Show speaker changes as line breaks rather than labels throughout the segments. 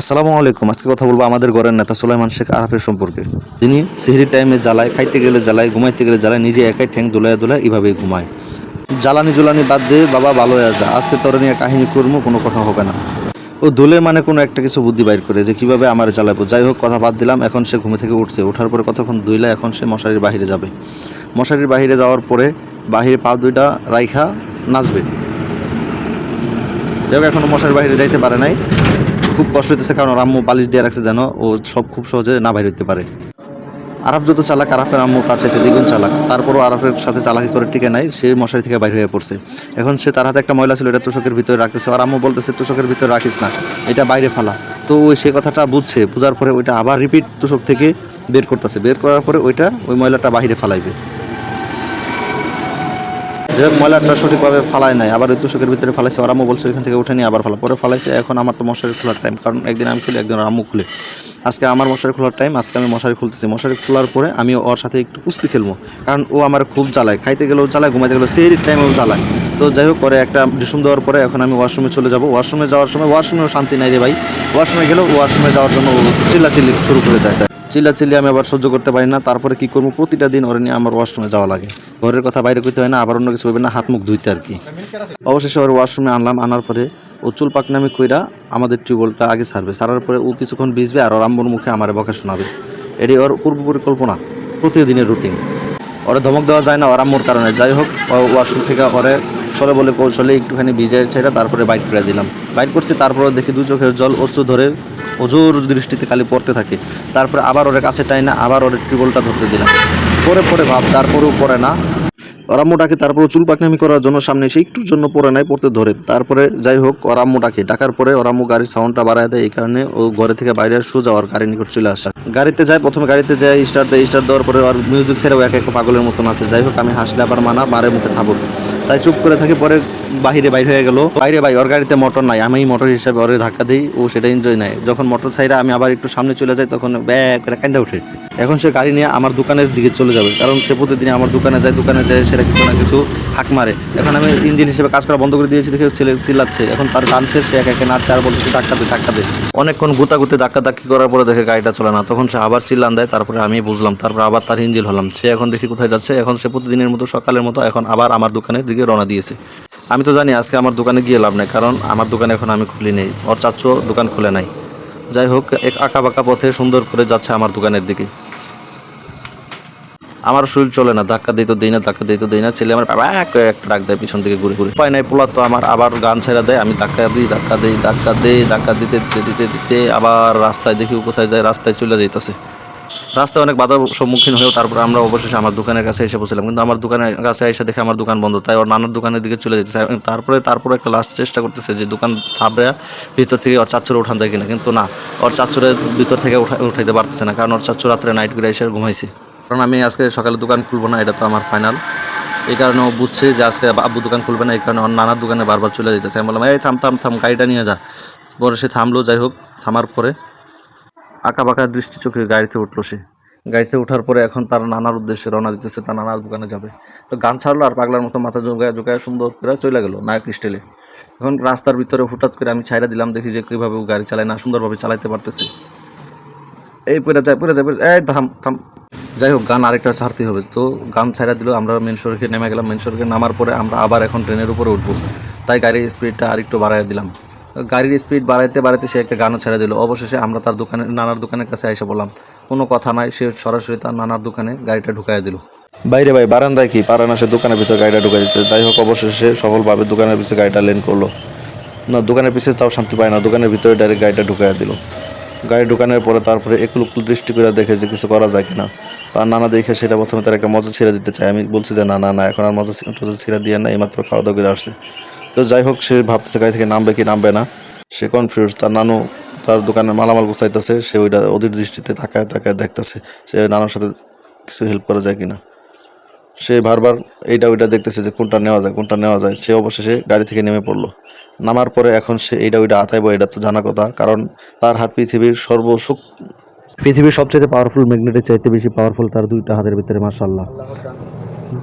আসসালামু আলাইকুম। আজকে কথা বলব আমাদের ঘরের নেতা সুলাইমান শেখ আরাফের সম্পর্কে। তিনি সিহরির টাইমে জ্বালায়, খাইতে গেলে জ্বালায়, ঘুমাইতে গেলে জ্বালায়, নিজে একাই ঠ্যাং দোলায় দোলায় এইভাবেই ঘুমায়। জ্বালানি জুলানি বাদ দিয়ে বাবা ভালো হয়ে যা। আজকে তোর নিয়ে কাহিনী করব, কোনো কথা হবে না। ও ধুলে মানে কোনো একটা কিছু বুদ্ধি বাইর করে যে কীভাবে আমার জ্বালাবো। যাই হোক, কথা বাদ দিলাম, এখন সে ঘুমে থেকে উঠছে। ওঠার পরে কতক্ষণ ধুইলে এখন সে মশারির বাহিরে যাবে। মশারির বাহিরে যাওয়ার পরে বাহিরে পা দুইটা রাইখা নাচবে। যাই এখনও মশারির বাইরে যাইতে পারে নাই। খুব কষ্ট হইতেছে কারণ ওর আম্মু বালিশ দিয়ে রাখছে যেন ও সব খুব সহজে না বাইর হইতে পারে। আরাফ যত চালাক, আরাফের আম্মু তার চাইতে দ্বিগুণ চালাক। তারপরও আরাফের সাথে চালাকি করে টিকে নাই, সে মশারি থেকে বাইরে হয়ে পড়ছে। এখন সে তার হাতে একটা ময়লা ছিল, এটা তোষকের ভিতরে রাখতেছে। আর আম্মু বলতেছে, তোষকের ভিতরে রাখিস না, এটা বাইরে ফালা। তো ওই সে কথাটা বুঝছে, বুঝার পরে ওইটা আবার রিপিট তোষক থেকে বের করতেছে। বের করার পরে ওইটা ওই ময়লাটা বাইরে ফালাইবে। যে ময়লাটা সঠিকভাবে ফালায় নাই, আবার ওই তুষকের ভিতরে ফালাইছে। আম্মু বলছে ওইখান থেকে উঠে নিয়ে আবার ফালা পরে ফালাইছে, এখন আমার তো মশারি খোলার টাইম কারণ একদিন আমি খুলি, একদিন আম্মু খুলে। আজকে আমার মশারি খোলার টাইম আজকে আমি মশারি খুলতেছি। মশারি খোলার পরে আমি ওর সাথে একটু কুস্তি খেলব, কারণ ও আমার খুব জ্বালায়। খাইতে গেলেও জ্বালায়, ঘুমাইতে গেলেও সেই টাইমেও জ্বালায়। তো যাই হোক, পরে একটা ডিসুম দেওয়ার পরে এখন আমি ওয়াশরুমে চলে যাব। ওয়াশরুমে যাওয়ার সময় ওয়াশরুমেও শান্তি নাই রে ভাই। ওয়াশরুমে গেলেও ওয়াশরুমে যাওয়ার জন্য ও চিল্লাচিল্লি শুরু করে দেয়। চিল্লা চিল্লি আমি আবার সহ্য করতে পারি না। তারপরে কি করব? প্রতিটা দিন ওরে নিয়ে আমার ওয়াশরুমে যাওয়া লাগে। ঘরের কথা বাইরে করতে হয় না, আবার অন্য কিছু হবে না হাত মুখ ধুইতে আর কি। অবশেষে ওর ওয়াশরুমে আনলাম, আনার পরে ও চুল পাকনামি কইরা আমাদের টিউবওয়েলটা আগে সারবে সারার পরে ও কিছুক্ষণ ভিজবে আর ওর আম্বুর মুখে আমার বকা শোনাবে। এটি ওর পূর্ব পরিকল্পনা, প্রতিদিনের রুটিন ওরে ধমক দেওয়া যায় না ওর আম্মুর কারণে। যাই হোক ওয়াশরুম থেকে ওরে চলে বলে কৌশলে একটুখানি ভিজে ছেড়ে তারপরে বাইট করে দিলাম। বাইট করছি তারপরে দেখি দু চোখের জল অশ্রু ধরে অজোর দৃষ্টিতে খালি পড়তে থাকে। তারপরে আবার ওরে কাছে টাই না আবার ওরে টিউবওয়েলটা ধরতে দিলাম। পরে পরে ভাব, তারপরেও পরে না। ওরাম্মুটাকে তারপরে চুল পাকনামি করার জন্য সামনে এসে একটুর জন্য পরে নাই, পড়তে ধরে। তারপরে যাই হোক ওরাম্মুটাকে ডাকার পরে ওরাম্মু গাড়ির সাউন্ডটা বাড়ায় দেয়, এই কারণে ও ঘরে থেকে বাইরে আর সোজা ওর গাড়ির নিকট চলে আসা। গাড়িতে যায়, প্রথমে গাড়িতে যায় স্টার্ট দেয় স্টার্ট দেওয়ার পরে ওর মিউজিক ছেড়েও এক এক পাগলের মতন আছে। যাই হোক, আমি হাসলে আবার মানা বারে মুখে থাকব তাই চুপ করে থাকে, পরে বাহিরে বাইর হয়ে গেল। বাইরে ভাই, ওর গাড়িতে মোটর নাই আমি মোটর হিসাবে ওরে ধাক্কা দিই, ও সেটা এনজয় নেয় যখন মোটর ছাইরা আমি আবার একটু সামনে চলে যাই, তখন ব্যাগ করে কান্দা উঠে। এখন সে গাড়ি নিয়ে আমার দোকানের দিকে চলে যাবে, কারণ সে প্রতিদিন আমার দোকানে যায় দোকানে যায় সেটা কিছু না কিছু হাঁক মারে। এখন আমি ইঞ্জিন হিসেবে কাজ করা বন্ধ করে দিয়েছি দেখে ছেলে চিল্লাচ্ছে। এখন তার গানছে সে একা একা নাচছে আর বলতেছে, ধাক্কা দে ধাক্কা দে। অনেকক্ষণ গুতাগুতি ধাক্কা ধাক্কি করার পরে দেখে গাড়িটা চলে না। তখন সে আবার চিল্লান দেয়, তারপরে আমি বুঝলাম, তারপর আবার তার ইঞ্জিল হলাম। সে এখন দেখি কোথায় যাচ্ছে। এখন সে প্রতিদিনের মতো সকালের মতো এখন আবার আমার দোকানের দিকে রওনা দিয়েছে। আমি তো জানি আজকে আমার দোকানে গিয়ে লাভ নেই, কারণ আমার দোকানে এখন আমি খুলি নেই। ওর চাচ্চু দোকান খুলে নাই। যাই হোক, এক আঁকা বাঁকা পথে সুন্দর করে যাচ্ছে আমার দোকানের দিকে। আমার শরীর চলে না, ধাক্কা দিই তো দিই না, ধাক্কা দিই তো দিই না। ছেলে আমার বাবা এক একটা ডাক দেয় পিছন দিকে ঘুরে ঘুরে। উপায় নাই, পোলা তো আমার আবার গান ছেড়া দেয়। আমি ধাক্কা দিই ধাক্কা দিই ধাক্কা দিই, ধাক্কা দিতে দিতে দিতে দিতে, আবার রাস্তায় দেখি কোথায় যায়, রাস্তায় চলে যাইতেছে। রাস্তায় অনেক বাধার সম্মুখীন হয়েও তারপর আমরা অবশেষে আমার দোকানের কাছে এসে বসেছিলাম। কিন্তু আমার দোকানের কাছে এসে দেখে আমার দোকান বন্ধ, তাই ওর নানার দোকানের দিকে চলে যেতেছে। তারপরে তারপরে একটা লাস্ট চেষ্টা করতেছে যে দোকান থাপড়ে ভিতর থেকে ওর চাচ্চুরে উঠান যায় কিনা। কিন্তু না, ওর চাচ্চুরে ভিতর থেকে উঠা উঠাইতে পারতেছে না, কারণ ওর চাচ্চু রাত্রে নাইট করে এসে ঘুমাইছে। কারণ আমি আজকে সকালে দোকান খুলবো না, এটা তো আমার ফাইনাল এই কারণে ও বুঝছে যে আজকে আব্বু দোকান খুলবে না, এই কারণে ওর নানার দোকানে বারবার চলে যেতেছে। আমি বললাম, এই থাম থাম থাম, গাড়িটা নিয়ে যা। পরে সে থামলো, যাই হোক, থামার পরে আঁকা বাঁকা দৃষ্টি চোখে গাড়িতে উঠল সে। গাড়িতে ওঠার পরে এখন তার নানার উদ্দেশ্যে রওনা দিতেছে, তার নানার দোকানে যাবে। তো গান ছাড়লো আর পাগলার মতো মাথা জোগায় জোগায় সুন্দর করে চলে গেল নায়ক স্টাইলে। এখন রাস্তার ভিতরে হঠাৎ করে আমি ছাইরা দিলাম, দেখি যে কীভাবে গাড়ি চালায় না সুন্দরভাবে চালাইতে পারতেছে। এই পরে যায় পরে যায় এই থাম থাম। যাই হোক, গান আরেকটা ছাড়তে হবে। তো গান ছাড়া দিল, আমরা মেন সড়কে নেমে গেলাম। মেন সড়কে নামার পরে আমরা আবার এখন ট্রেনের উপরে উঠবো। তাই গাড়ির স্পিডটা আরেকটু বাড়াই দিলাম। গাড়ির স্পিড বাড়াইতে বাড়াইতে সে একটা গানও ছেড়ে দিল। অবশেষে আমরা তার দোকানে, নানার দোকানের কাছে এসে বললাম, কোনো কথা নাই। সে সরাসরি তার নানার দোকানে গাড়িটা ঢুকাই দিল। বাইরে ভাই, বারান্দায় কি? পারে না সে দোকানের ভিতরে গাড়িটা ঢুকাই দিতে। যাই হোক, অবশেষে সফলভাবে দোকানের পিছিয়ে গাড়িটা লেন করল। না, দোকানের পিছিয়ে তাও শান্তি পায় না। দোকানের ভিতরে ডাইরেক্ট গাড়িটা ঢুকাই দিল। গাড়ি ঢুকানোর পরে তারপরে উকুল দৃষ্টি করে দেখে যে কিছু করা যায় কিনা। তার নানা দেখে সেটা প্রথমে তার একটা মজা ছেড়ে দিতে চায়। আমি বলছি যে, না না না, এখন আর মজা ছেড়ে দিয়ে না, এইমাত্র খাওয়া দাওয়া করে আসছে। তো যাই হোক, সে ভাবতেছে গাড়ি থেকে নামবে কি নামবে না। সে কনফিউজ তার নানু তার দোকানে মালামাল গুছাইতেছে, সে ওইটা ওদের দৃষ্টিতে তাকায় তাকায় দেখতেছে সে নানার সাথে কিছু হেল্প করা যায় কিনা। সে বারবার এইটা ওইটা দেখতেছে যে কোনটা নেওয়া যায়, কোনটা নেওয়া যায়। সে অবশেষে গাড়ি থেকে নেমে পড়ল। নামার পরে এখন সে এইটা ওইটা আতাইব এটা তো জানা কথা, কারণ তার হাত পৃথিবীর সর্বসুখ পৃথিবীর সবচেয়ে পাওয়ারফুল ম্যাগনেটের চাইতে বেশি পাওয়ারফুল তার দুইটা হাতের ভিতরে মার্শাল্লাহ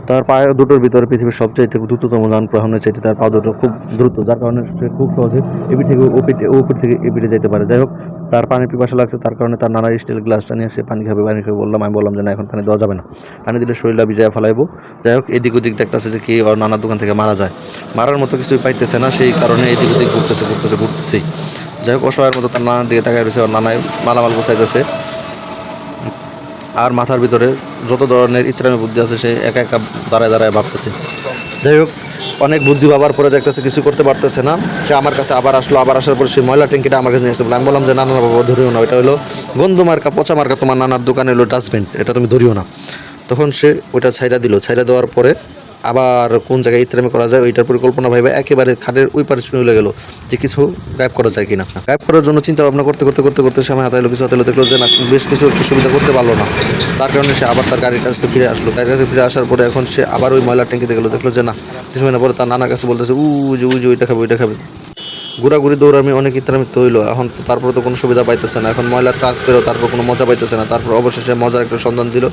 তার পায়ে দুটোর ভিতরে পৃথিবীর সবচেয়ে দ্রুততম যান প্রহনের চাইতে তার পা দুটো খুব দ্রুত, যার কারণে সে খুব সহজে এপি থেকে ওপিটে ওপিট থেকে এপিটে যেতে পারে। যাই হোক, তার পানির পিপাসা লাগছে, তার কারণে তার নানা স্টিল গ্লাসটা নিয়ে সে পানি খাবে পানি খাবে বললাম, আমি বললাম যে না, এখন পানি দেওয়া যাবে না। পানি দিলে শরীরটা ভিজায় ফেলাইবো। যাই হোক, এদিক ওদিক দেখতেছে যে কি ওর নানা দোকান থেকে মারা যায়। মারার মতো কিছুই পাইতেছে না, সেই কারণে এদিক ওদিক ঘুরতেছে ঘুরতেছে, ঘুরতেছেই। যাই হোক, অসহায়ের মতো তার নানার দিকে তাকায় রয়েছে, ওর নানায় মালামাল গুছাইতেছে। আর মাথার ভিতরে যত ধরনের ইত্রামি বুদ্ধি আছে, সে একা একা দাঁড়ায় দাঁড়ায় ভাবতেছে। যাই হোক, অনেক বুদ্ধি ভাবার পরে দেখতেছে কিছু করতে পারতেছে না। সে আমার কাছে আবার আসলো, আবার আসার পরে সেই ময়লা ট্যাঙ্কিটা আমার কাছে নিয়ে এসে আমি বললাম যে, না না বাবা, ধরিও না, ওইটা হলো গন্ধ মার্কা, পচা মার্কা তোমার নানার দোকানে এলো ডাস্টবিন এটা তুমি ধরিও না। তখন সে ওটা ছাইড়া দিল। ছাইড়া দেওয়ার পরে আবার কোন জায়গায় ইত্রামি করা যায় ওইটার পরিকল্পনা ভাইবে একেবারে খাটের ওই পারে চলে গেল যে কিছু গায়েব করা যায় কিনা। গায়েব করার জন্য চিন্তা ভাবনা করতে করতে করতে করতে সময় হাতাইলো কিছু হাতাইলো দেখল যে না, বেশ কিছু একটু সুবিধা করতে পারল না। তার কারণে সে আবার তার গাড়ির কাছে ফিরে আসলো। গাড়ির কাছে ফিরে আসার পরে এখন সে আবার ওই ময়লার ট্যাঙ্কিতে গেলো, দেখল যে না কিছু সময় পরে তার নানার কাছে বলতেছে উ যে, উই যে, ওইটা খাবে ওইটা খাবে। ঘোরাঘুরি দৌড়ামি অনেক ইত্রামি তৈল এখন তারপরে তো কোনো সুবিধা পাইতেছে না। এখন ময়লার ট্রান্স পেরো, তারপর কোনো মজা পাইতেছে না। তারপর অবশেষে মজার একটা সন্ধান দিল।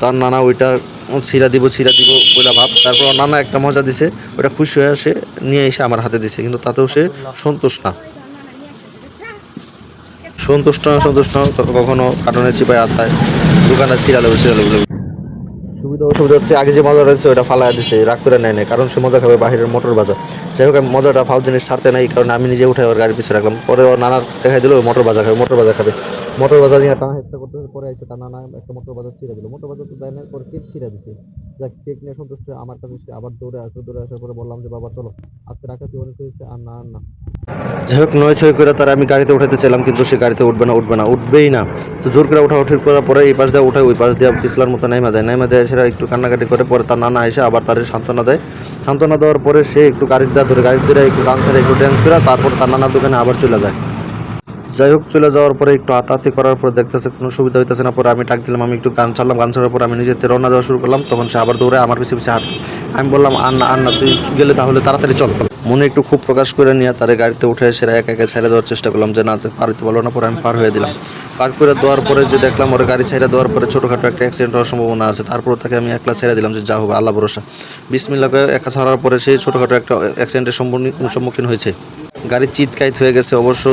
তার নানা ওইটা ছিঁড়া দিব ছিঁড়া দিব বলে ভাব। তারপর নানা একটা মজা দিছে, ওটা খুশি হয়ে সে নিয়ে এসে আমার হাতে দিছে, কিন্তু তাতেও সে সন্তুষ্ট না। সন্তুষ্ট না সন্তুষ্ট না কখনো কারণে চিপায় আত্মায় দোকানে ছিঁড়ালে ছিঁড়ালে বলে সুবিধা অসুবিধা হচ্ছে, আগে যে মজা রয়েছে, ওটা ফালায় দিছে, রাগ করে নেয় নাই, কারণ সে মজা খাবে বাহিরের মোটর বাজার। যাই হোক, মজাটা ফাউ জিনিস ছাড়তে নাই, কারণ আমি নিজে উঠে ওর গাড়ির পিছনে রাখলাম। পরে ওর নানার দেখাই দিল মোটর বাজার খাবে, মোটর বাজার খাবে। মোটর বাজার নিয়ে টানা হেসা করতেছে, পরে এসে তার নানা একটা মোটর বাজার ছিঁড়ে দিল। মোটর বাজার তো দেয় না পরে কেক ছিঁড়ে দিচ্ছে যাক, কেক নিয়ে সন্তুষ্ট আমার কাছে সে আবার দৌড়ে আসলো, দৌড়ে আসার পরে বললাম যে, বাবা, চলো, আজকে ডাকাতি অনেক হয়েছে? আর না আর না। যাই হোক, নয় ছয় করে তার আমি গাড়িতে উঠাতে চাইলাম, কিন্তু সে গাড়িতে উঠবে না উঠবে না, উঠবেই না। তো জোর করে উঠা উঠির করার পরে এই পাশ দিয়ে উঠায় ওই পাশ দিয়ে পিছলার মতো নাইমা যায়। নাইমা যায় সেটা একটু কান্নাকাটি করে, পরে তার নানা এসে আবার তার সান্ত্বনা দেয়। সান্ত্বনা দেওয়ার পরে সে একটু গাড়ির দিয়ে ধরে, গাড়ির দিয়ে একটু গান ছাড়ে, একটু ড্যান্স করে, তারপর তার নানার দোকানে আবার চলে যায়। যাই হোক, চলে যাওয়ার পরে একটু হাতাহাতি করার পর দেখতেছে কোনো সুবিধা হইতেছে না, পরে আমি ডাক দিলাম, আমি একটু গান ছাড়লাম, গান ছাড়ার পর আমি নিজেতে রওনা দেওয়া শুরু করলাম, তখন সে আবার দৌড়ে আমার পিছিয়ে পিছিয়ে হাঁট। আমি বললাম আর না আর না তুই গেলে তাহলে তাড়াতাড়ি চল। মনে একটু খুব প্রকাশ করে নিয়ে তার গাড়িতে উঠে সেরা একা একা ছেড়ে দেওয়ার চেষ্টা করলাম, যে না পার হইতে পারল না, পরে আমি পার হয়ে দিলাম। পার করে দেওয়ার পরে যে দেখলাম ওর গাড়ি ছেড়ে দেওয়ার পরে ছোটোখাটো একটা অ্যাক্সিডেন্ট হওয়ার সম্ভাবনা আছে তারপর তাকে আমি একলা ছেড়ে দিলাম, যে যা হবে আল্লাহ ভরসা। বিসমিল্লাকে একা ছাড়ার পরে সেই ছোটোখাটো একটা অ্যাক্সিডেন্টের সম্মুখীন হয়েছে। গাড়ির চিৎকাইত হয়ে গেছে, অবশ্য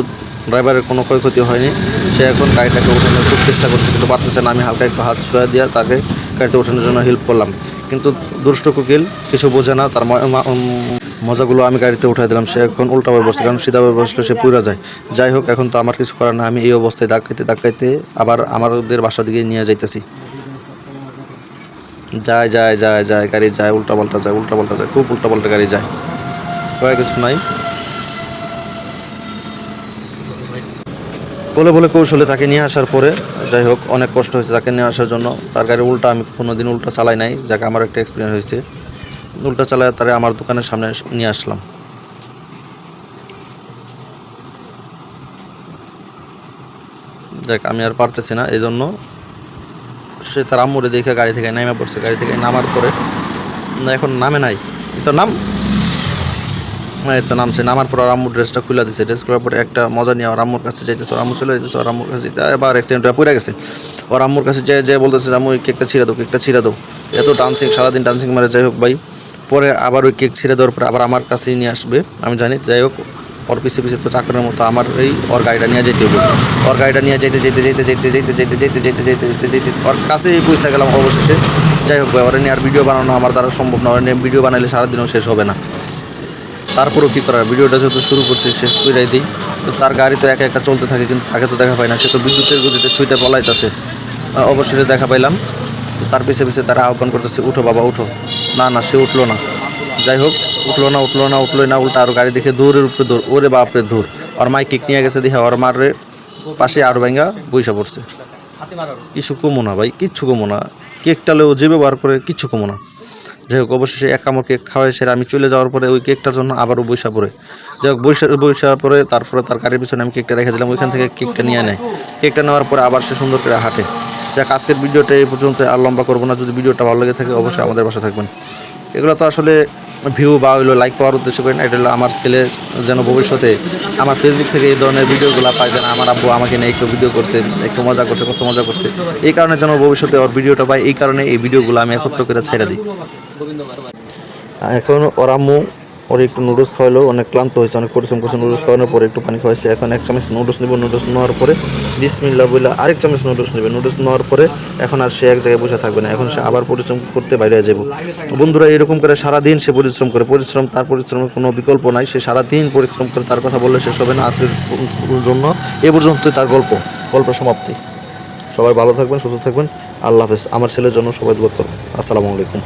ড্রাইভারের কোনো ক্ষয়ক্ষতি হয়নি। সে এখন গাড়িটাকে ওঠানোর খুব চেষ্টা করছে, কিন্তু পারতেছে না। আমি হালকা একটু হাত ছোঁয়া দিয়ে তাকে গাড়িতে ওঠানোর জন্য হেল্প করলাম। কিন্তু দুষ্ট কুকিল কিছু বোঝে না, তার মজাগুলো আমি গাড়িতে উঠাই দিলাম। সে এখন উল্টাভাবে বসছে কারণ সিধাভাবে বসলে সে পুরা যায়। যাই হোক, এখন তো আমার কিছু করার না আমি এই অবস্থায় ধাক্কাইতে ধাক্কাইতে আবার আমাদের বাসা দিকে নিয়ে যাইতেছি। যায় যায় যায় যায়, গাড়ি যায় উল্টা পাল্টা যায় উল্টা পাল্টা যায়, খুব উল্টা পাল্টা গাড়ি যায়। কয়েক কিছু নাই। বলে বলে কৌশলে তাকে নিয়ে আসার পরে, যাই হোক, অনেক কষ্ট হয়েছে তাকে নিয়ে আসার জন্য। তার গাড়ি উল্টা আমি কোনো দিন উল্টা চালাই নাই, যাকে আমার একটা এক্সপিরিয়েন্স হয়েছে। উল্টা চালায় তারে আমার দোকানের সামনে নিয়ে আসলাম। দেখ, আমি আর পারতেছি না এই জন্য সে তার আম্মুরে দেখে গাড়ি থেকে নেমে পড়ছে। গাড়ি থেকে নামার পরে এখন নামে নাই। তো নাম তো নামছে নামার পর আর আম্মুর ড্রেসটা খুলে দিছে ড্রেস খোলার পরে একটা মজা নিয়ে ওর আম্মুর কাছে যাইতেছে ওর আম্মু চলে যেতেছে ওর আম্মুর কাছে যেতে এবার অ্যাক্সিডেন্ট হয়ে পড়ে গেছে ওর আম্মুর কাছে যে যে বলতেছে আম্মু ওই কেকটা ছিঁড়ে দাও কেকটা ছিঁড়ে দাও এত ডান্সিং সারাদিন ডান্সিং মারে যাই হোক ভাই পরে আবার ওই কেক ছিঁড়ে দেওয়ার পরে আবার আমার কাছেই নিয়ে আসবে আমি জানি যাই হোক ওর পিছে পিছে তো চাকরের মতো আমার এই ওর গাড়িটা নিয়ে যেতে হবে ওর গাড়িটা নিয়ে যেতে যেতে যেতে যেতে যেতে যেতে যেতে যেতে যেতে যেতে যেতে ওর কাছেই পৌঁছে গেলাম অবশেষে যাই হোক ওরা নিয়ে আর ভিডিও বানানো আমার দ্বারা সম্ভব না ওরা নিয়ে ভিডিও বানালে সারাদিনও শেষ হবে না তারপরেও কী করার? ভিডিওটা যেহেতু শুরু করছি শেষ করে দিই। তো তার গাড়ি তো একা একা চলতে থাকে কিন্তু তাকে তো দেখা পাই না। সে তো বিদ্যুতের গতিতে ছুঁইতে পলাইতেছে। অবশেষে দেখা পাইলাম। তো তার পিছে পিছে তারা আহ্বান করতেছে উঠো বাবা উঠো। না না সে উঠল না। যাই হোক উঠল না উঠল না উঠলোই না উল্টা আর গাড়ি দেখে দৌড়ের উপরে দৌড়। ওরে বাপরে দৌড় ওর মাই কিক নিয়ে গেছে দেখে ওর মারে পাশে আরও ব্যাঙ্গা বইসা পড়ছে। কিছু কমো না ভাই কিচ্ছু কমো না। কেকটালেও যে ব্যবহার করে কিচ্ছু কমো না। যাই হোক, অবশেষে এক কামড় কেক খাওয়াই সেরে আমি চলে যাওয়ার পরে ওই কেকটার জন্য আবারও বৈশা পরে যাই হোক, বৈশা বৈশা পরে তারপরে তার গাড়ির পিছনে আমি কেকটা রেখে দিলাম, ওইখান থেকে কেকটা নিয়ে নেয়। কেকটা নেওয়ার পরে আবার সে সুন্দর করে হাঁটে। যাক, আজকের ভিডিওটা এই পর্যন্ত আর লম্বা করব না, যদি ভিডিওটা ভালো লেগে থাকে অবশ্যই আমাদের বাসা থাকবেন। এগুলো তো আসলে ভিউ বা হইল লাইক পাওয়ার উদ্দেশ্য করি না, এটা হলো আমার ছেলে যেন ভবিষ্যতে আমার ফেসবুক থেকে এই ধরনের ভিডিওগুলো পায়, যেন আমার আব্বু আমাকে নিয়ে একটু ভিডিও করছে, একটু মজা করছে, কত মজা করছে। এই কারণে যেন ভবিষ্যতে ওর ভিডিওটা পায়, এই কারণে এই ভিডিওগুলো আমি একত্র করে ছেড়ে দিই। এখন ওর আম্মু ওর একটু নুডলস খাওয়ালো অনেক ক্লান্ত হয়েছে অনেক পরিশ্রম করছে নুডলস খাওয়ানোর পরে একটু পানি খাওয়াইছে। এখন এক চামচ নুডলস নেব নুডলস নেওয়ার পরে বিসমিল্লা বলে আরেক চামচ নুডলস নেবে। নুডলস নেওয়ার পরে এখন আর সে এক জায়গায় বসে থাকবে না। এখন সে আবার পরিশ্রম করতে বাইরে যাব। বন্ধুরা এরকম করে সারাদিন সে পরিশ্রম করে। পরিশ্রম তার পরিশ্রমের কোনো বিকল্প নাই। সে সারাদিন পরিশ্রম করে তার কথা বললে শেষ হবে না। আজকের জন্য এ পর্যন্তই তার গল্প। গল্প সমাপ্তি। সবাই ভালো থাকবেন সুস্থ থাকবেন। আল্লাহ হাফেজ। আমার ছেলের জন্য সবাই দোয়া করবেন। আসসালামু আলাইকুম।